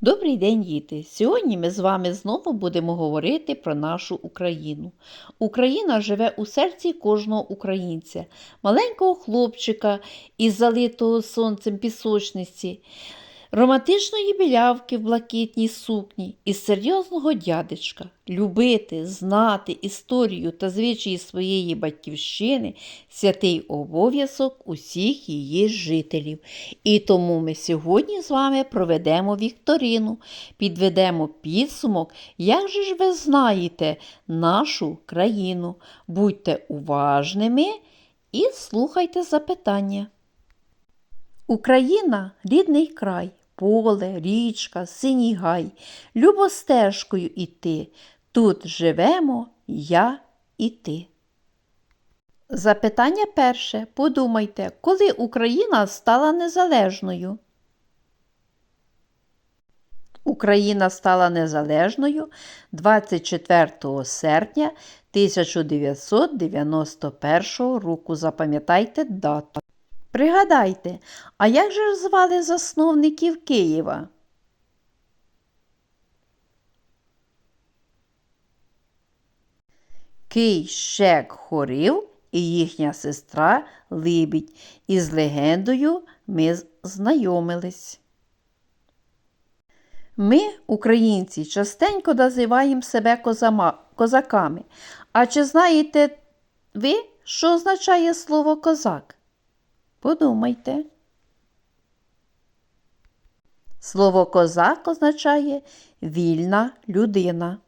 Добрий день, діти! Сьогодні ми з вами знову будемо говорити про нашу Україну. Україна живе у серці кожного українця, маленького хлопчика із залитого сонцем пісочниці, романтичної білявки в блакитній сукні і серйозного дядечка. Любити, знати історію та звичаї своєї батьківщини святий обов'язок усіх її жителів. І тому ми сьогодні з вами проведемо вікторину, підведемо підсумок, як же ж ви знаєте нашу країну. Будьте уважними і слухайте запитання. Україна рідний край, поле, річка, синій гай, любо стежкою іти. Тут живемо я і ти. Запитання перше. Подумайте, коли Україна стала незалежною? Україна стала незалежною 24 серпня 1991 року. Запам'ятайте дату. Пригадайте, а як же звали засновників Києва? Кий, Шек, Хорив і їхня сестра Либідь. Із легендою ми знайомились. Ми, українці, частенько називаємо себе козама, козаками. А чи знаєте ви, що означає слово козак? Подумайте. Слово козак означає вільна людина.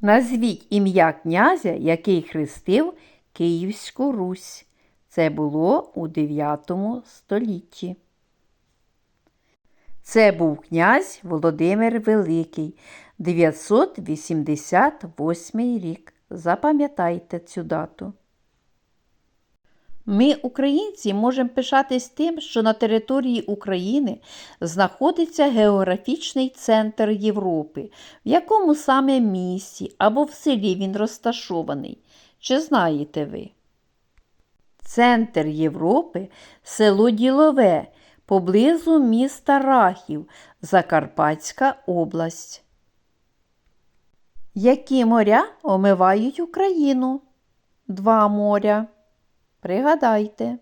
Назвіть ім'я князя, який хрестив Київську Русь. Це було у 9 столітті. Це був князь Володимир Великий, 988 рік. Запам'ятайте цю дату. Ми, українці, можемо пишатись тим, що на території України знаходиться географічний центр Європи, в якому саме місті або в селі він розташований. Чи знаєте ви? Центр Європи село Ділове поблизу міста Рахів, Закарпатська область. Які моря омивають Україну? Два моря. Пригадайте.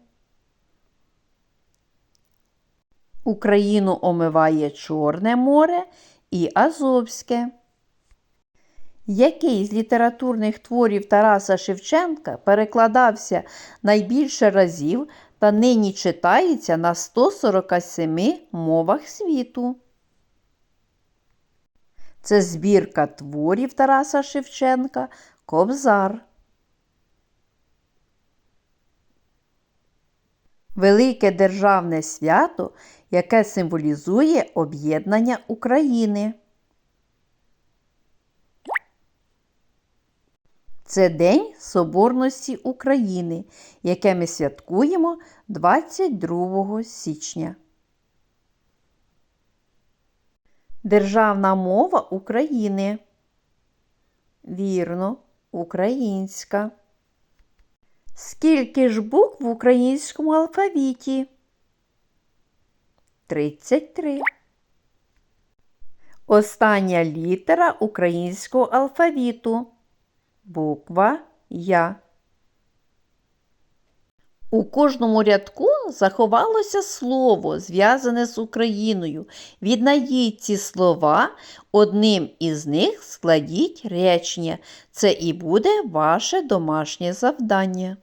Україну омиває Чорне море і Азовське. Який з літературних творів Тараса Шевченка перекладався найбільше разів та нині читається на 147 мовах світу? Це збірка творів Тараса Шевченка Кобзар. Велике державне свято, яке символізує об'єднання України. Це День Соборності України, яке ми святкуємо 22 січня. Державна мова України. Вірно, українська. Скільки ж букв в українському алфавіті? 33. Остання літера українського алфавіту. Буква Я. У кожному рядку заховалося слово, зв'язане з Україною. Віднайдіть ці слова, одним із них складіть речення. Це і буде ваше домашнє завдання.